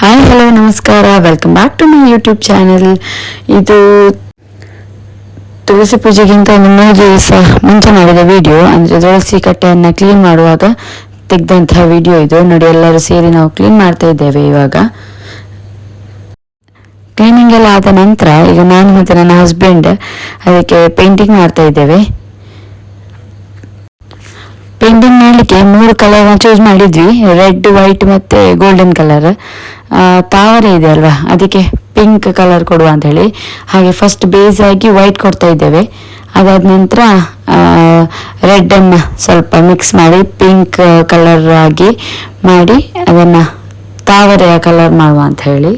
Hi hello ನಮಸ್ಕಾರ. Welcome back to my YouTube channel ಇದು ತುಳಸಿ ಪೂಜೆಗಿಂತ ಮೂರು ದಿವಸ ಮುಂಚೆ ಮಾಡಿದ ವಿಡಿಯೋ ಅಂದರೆ ತುಳಸಿ ಕಟ್ಟೆಯನ್ನು ಕ್ಲೀನ್ ಮಾಡುವಾಗ ತೆಗೆದಂತಹ ವಿಡಿಯೋ ಇದು. ನೋಡಿ, ಎಲ್ಲರೂ ಸೇರಿ ನಾವು ಕ್ಲೀನ್ ಮಾಡ್ತಾ ಇದ್ದೇವೆ ಇವಾಗ. ಕ್ಲೀನಿಂಗ್ ಎಲ್ಲ ಆದ ನಂತರ ಈಗ ನಾನು ಮತ್ತು ನನ್ನ ಹಸ್ಬೆಂಡ್ ಅದಕ್ಕೆ ಪೇಂಟಿಂಗ್ ಮಾಡ್ತಾ ಇದ್ದೇವೆ. ಪೇಂಟಿಂಗ್ ಮಾಡಲಿಕ್ಕೆ ಮೂರು ಕಲರ್ ಚೂಸ್ ಮಾಡಿದ್ವಿ. ರೆಡ್ ವೈಟ್ ಮತ್ತೆ ಗೋಲ್ಡನ್ ಕಲರ್ ತಾವರೆ ಇದೆ ಅಲ್ವಾ? ಅದಕ್ಕೆ ಪಿಂಕ್ ಕಲರ್ ಕೊಡುವ ಅಂತ ಹೇಳಿ ಹಾಗೆ ಫಸ್ಟ್ ಬೇಸ್ ಆಗಿ ವೈಟ್ ಕೊಡ್ತಾ ಇದ್ದೇವೆ. ಅದಾದ ನಂತರ ರೆಡ್ ಅನ್ನ ಸ್ವಲ್ಪ ಮಿಕ್ಸ್ ಮಾಡಿ ಪಿಂಕ್ ಕಲರ್ ಆಗಿ ಮಾಡಿ ಅದನ್ನ ತಾವರೆಯ ಕಲರ್ ಮಾಡುವ ಅಂತ ಹೇಳಿ.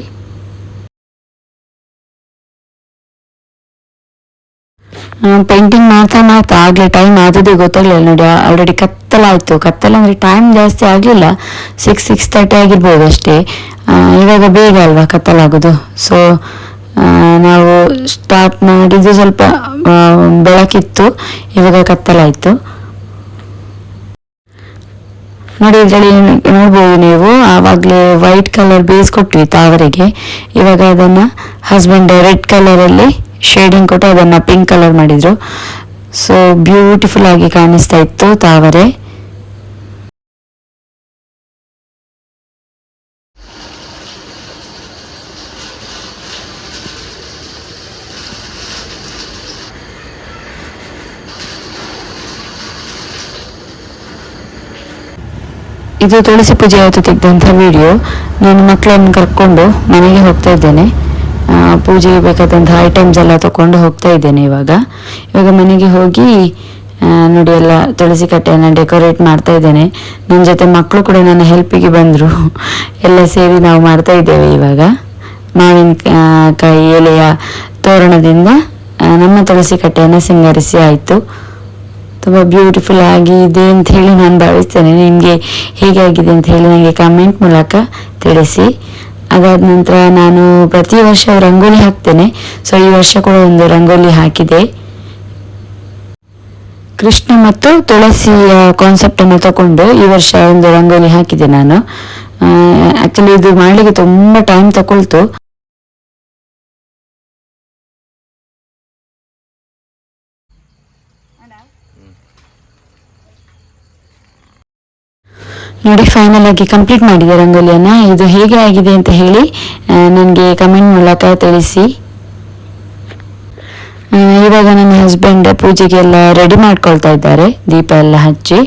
ಪೇಂಟಿಂಗ್ ಮಾಡ್ತಾ ಮಾಡ್ತಾ ಆಗಲೇ ಟೈಮ್ ಆದದೇ ಗೊತ್ತಾಗ್ಲಿಲ್ಲ ನೋಡಿ ಆಲ್ರೆಡಿ ಕತ್ತಲಾಯಿತು. ಕತ್ತಲ ಅಂದರೆ ಟೈಮ್ ಜಾಸ್ತಿ ಆಗಲಿಲ್ಲ. ಸಿಕ್ಸ್ ಸಿಕ್ಸ್ ತರ್ಟಿ ಆಗಿರ್ಬೋದು ಅಷ್ಟೇ. ಇವಾಗ ಬೇಗ ಅಲ್ವಾ ಕತ್ತಲಾಗೋದು? ಸೊ ನಾವು ಸ್ಟಾರ್ಟ್ ಮಾಡಿದ್ದು ಸ್ವಲ್ಪ ಬೆಳಕಿತ್ತು, ಇವಾಗ ಕತ್ತಲಾಯಿತು. ನೋಡಿ, ಇದರಲ್ಲಿ ನೋಡ್ಬೋದು ನೀವು, ಆವಾಗಲೇ ವೈಟ್ ಕಲರ್ ಬೇಸ್ ಕೊಟ್ವಿ ತಾವರಿಗೆ. ಇವಾಗ ಅದನ್ನ ಹಸ್ಬೆಂಡ್ ರೆಡ್ ಕಲರಲ್ಲಿ ಶೇಡಿಂಗ್ ಕೊಟ್ಟು ಅದನ್ನ ಪಿಂಕ್ ಕಲರ್ ಮಾಡಿದ್ರು. ಸೊ ಬ್ಯೂಟಿಫುಲ್ ಆಗಿ ಕಾಣಿಸ್ತಾ ಇತ್ತು ತಾವರೆ. ಇದು ತುಳಸಿ ಪೂಜೆ ಆಯಿತು ತೆಗೆದಂಥ ವಿಡಿಯೋ ನಾನು ಮಕ್ಕಳನ್ನು ಕರ್ಕೊಂಡು ಮನೆಗೆ ಹೋಗ್ತಾ ಇದ್ದೇನೆ. ಪೂಜೆಗೆ ಬೇಕಾದಂತಹ ಐಟಮ್ಸ್ ಎಲ್ಲ ತಗೊಂಡು ಹೋಗ್ತಾ ಇದ್ದೇನೆ ಇವಾಗ. ಇವಾಗ ಮನೆಗೆ ಹೋಗಿ ನೋಡಿ ಎಲ್ಲ ತುಳಸಿ ಕಟ್ಟೆಯನ್ನು ಡೆಕೋರೇಟ್ ಮಾಡ್ತಾ ಇದ್ದೇನೆ. ನನ್ನ ಜೊತೆ ಮಕ್ಕಳು ಕೂಡ ನನ್ನ ಹೆಲ್ಪಿಗೆ ಬಂದರು. ಎಲ್ಲ ಸೇರಿ ನಾವು ಮಾಡ್ತಾ ಇದ್ದೇವೆ ಇವಾಗ. ಮಾವಿನ ಕಾಯಿ ಎಲೆಯ ತೋರಣದಿಂದ ನಮ್ಮ ತುಳಸಿ ಕಟ್ಟೆಯನ್ನು ಸಿಂಗರಿಸಿ ಆಯಿತು. ತುಂಬ ಬ್ಯೂಟಿಫುಲ್ ಆಗಿದೆ ಅಂತ ಹೇಳಿ ನಾನು ಭಾವಿಸ್ತೇನೆ. ನಿಮಗೆ ಹೇಗಾಗಿದೆ ಅಂತ ಹೇಳಿ ನನಗೆ ಕಮೆಂಟ್ ಮೂಲಕ ತಿಳಿಸಿ. ಅದಾದ ನಂತರ ನಾನು ಪ್ರತಿ ವರ್ಷ ರಂಗೋಲಿ ಹಾಕ್ತೇನೆ. ಸೊ ಈ ವರ್ಷ ಕೂಡ ಒಂದು ರಂಗೋಲಿ ಹಾಕಿದೆ. ಕೃಷ್ಣ ಮತ್ತು ತುಳಸಿಯ ಕಾನ್ಸೆಪ್ಟ್ ಅನ್ನು ತಗೊಂಡು ಈ ವರ್ಷ ಒಂದು ರಂಗೋಲಿ ಹಾಕಿದೆ ನಾನು. ಆಕ್ಚುಲಿ ಇದು ಮಾಡಲಿಕ್ಕೆ ತುಂಬಾ ಟೈಮ್ ತಗೊಳ್ತು. ನೋಡಿ ಫೈನಲ್ ಆಗಿ ಕಂಪ್ಲೀಟ್ ಮಾಡಿದೆ ರಂಗೋಲಿಯನ್ನ. ಇದು ಹೇಗೆ ಆಗಿದೆ ಅಂತ ಹೇಳಿ ನನಗೆ ಕಮೆಂಟ್ ಮೂಲಕ ತಿಳಿಸಿ. ಇವಾಗ ನನ್ನ ಹಸ್ಬೆಂಡ್ ಪೂಜೆಗೆಲ್ಲ ರೆಡಿ ಮಾಡ್ಕೊಳ್ತಾ ಇದ್ದಾರೆ. ದೀಪ ಎಲ್ಲ ಹಚ್ಚಿ.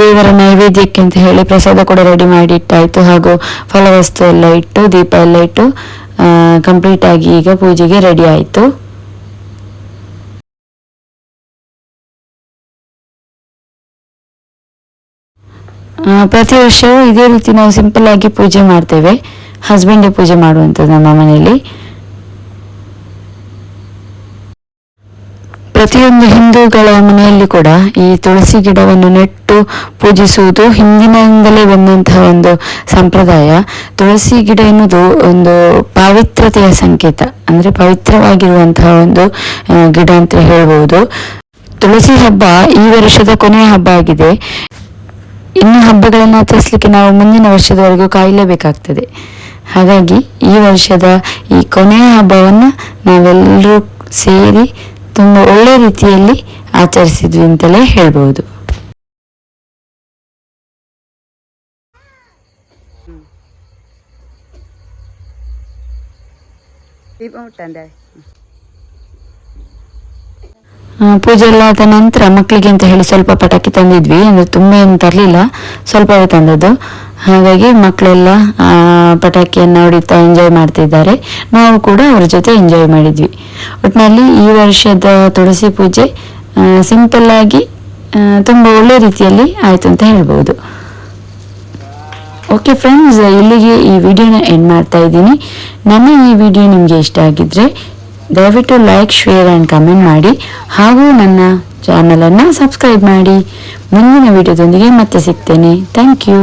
ದೇವರ ನೈವೇದ್ಯಕ್ಕೆ ಅಂತ ಹೇಳಿ ಪ್ರಸಾದ ಕೂಡ ರೆಡಿ ಮಾಡಿ ಇಟ್ಟಾಯಿತು ಹಾಗೂ ಫಲವಸ್ತು ಎಲ್ಲ ಇಟ್ಟು, ದೀಪ ಎಲ್ಲ ಇಟ್ಟು ಕಂಪ್ಲೀಟ್ ಆಗಿ ಈಗ ಪೂಜೆಗೆ ರೆಡಿ ಆಯಿತು. ಪ್ರತಿ ವರ್ಷವೂ ಇದೇ ರೀತಿ ನಾವು ಸಿಂಪಲ್ ಆಗಿ ಪೂಜೆ ಮಾಡ್ತೇವೆ. ಹಸ್ಬೆಂಡೇ ಪೂಜೆ ಮಾಡುವಂಥದ್ದು ನಮ್ಮ ಮನೆಯಲ್ಲಿ. ಪ್ರತಿಯೊಂದು ಹಿಂದೂಗಳ ಮನೆಯಲ್ಲಿ ಕೂಡ ಈ ತುಳಸಿ ಗಿಡವನ್ನು ನೆಟ್ಟು ಪೂಜಿಸುವುದು ಹಿಂದಿನಿಂದಲೇ ಬಂದಂತಹ ಒಂದು ಸಂಪ್ರದಾಯ. ತುಳಸಿ ಗಿಡ ಎನ್ನುವುದು ಒಂದು ಪಾವಿತ್ರತೆಯ ಸಂಕೇತ, ಅಂದ್ರೆ ಪವಿತ್ರವಾಗಿರುವಂತಹ ಒಂದು ಗಿಡ ಅಂತ ಹೇಳಬಹುದು ತುಳಸಿ ಹಬ್ಬ ಈ ವರ್ಷದ ಕೊನೆಯ ಹಬ್ಬ ಆಗಿದೆ. ಇನ್ನು ಹಬ್ಬಗಳನ್ನು ಆಚರಿಸಲಿಕ್ಕೆ ನಾವು ಮುಂದಿನ ವರ್ಷದವರೆಗೂ ಕಾಯಲೇಬೇಕಾಗ್ತದೆ. ಹಾಗಾಗಿ ಈ ವರ್ಷದ ಈ ಕೊನೆಯ ಹಬ್ಬವನ್ನು ನಾವೆಲ್ಲರೂ ಸೇರಿ ತುಂಬ ಒಳ್ಳೆ ರೀತಿಯಲ್ಲಿ ಆಚರಿಸಿದ್ವಿ ಅಂತಲೇ ಹೇಳ್ಬೋದು ಆ, ಪೂಜೆ ಎಲ್ಲ ಆದ ನಂತರ ಮಕ್ಕಳಿಗೆ ಅಂತ ಹೇಳಿ ಸ್ವಲ್ಪ ಪಟಾಕಿ ತಂದಿದ್ವಿ, ಅಂದ್ರೆ ತುಂಬ ಏನು ತರಲಿಲ್ಲ, ಸ್ವಲ್ಪವೇ ತಂದದ್ದು. ಹಾಗಾಗಿ ಮಕ್ಕಳೆಲ್ಲ ಪಟಾಕಿಯನ್ನು ಹೊಡಿತಾ ಎಂಜಾಯ್ ಮಾಡ್ತಿದ್ದಾರೆ. ನಾವು ಕೂಡ ಅವ್ರ ಜೊತೆ ಎಂಜಾಯ್ ಮಾಡಿದ್ವಿ. ಒಟ್ಟಿನಲ್ಲಿ ಈ ವರ್ಷದ ತುಳಸಿ ಪೂಜೆ ಸಿಂಪಲ್ ಆಗಿ ತುಂಬ ಒಳ್ಳೆ ರೀತಿಯಲ್ಲಿ ಆಯ್ತು ಅಂತ ಹೇಳ್ಬೋದು. ಓಕೆ ಫ್ರೆಂಡ್ಸ್ ಇಲ್ಲಿಗೆ ಈ ವಿಡಿಯೋನ ಎಂಡ್ ಮಾಡ್ತಾ ಇದ್ದೀನಿ. ನನ್ನ ಈ ವಿಡಿಯೋ ನಿಮಗೆ ಇಷ್ಟ ಆಗಿದ್ರೆ ದಯವಿಟ್ಟು ಲೈಕ್, ಶೇರ್ ಆ್ಯಂಡ್ ಕಮೆಂಟ್ ಮಾಡಿ ಹಾಗೂ ನನ್ನ ಚಾನಲನ್ನು ಸಬ್ಸ್ಕ್ರೈಬ್ ಮಾಡಿ. ಮುಂದಿನ ವಿಡಿಯೋದೊಂದಿಗೆ ಮತ್ತೆ ಸಿಗ್ತೇನೆ. Thank you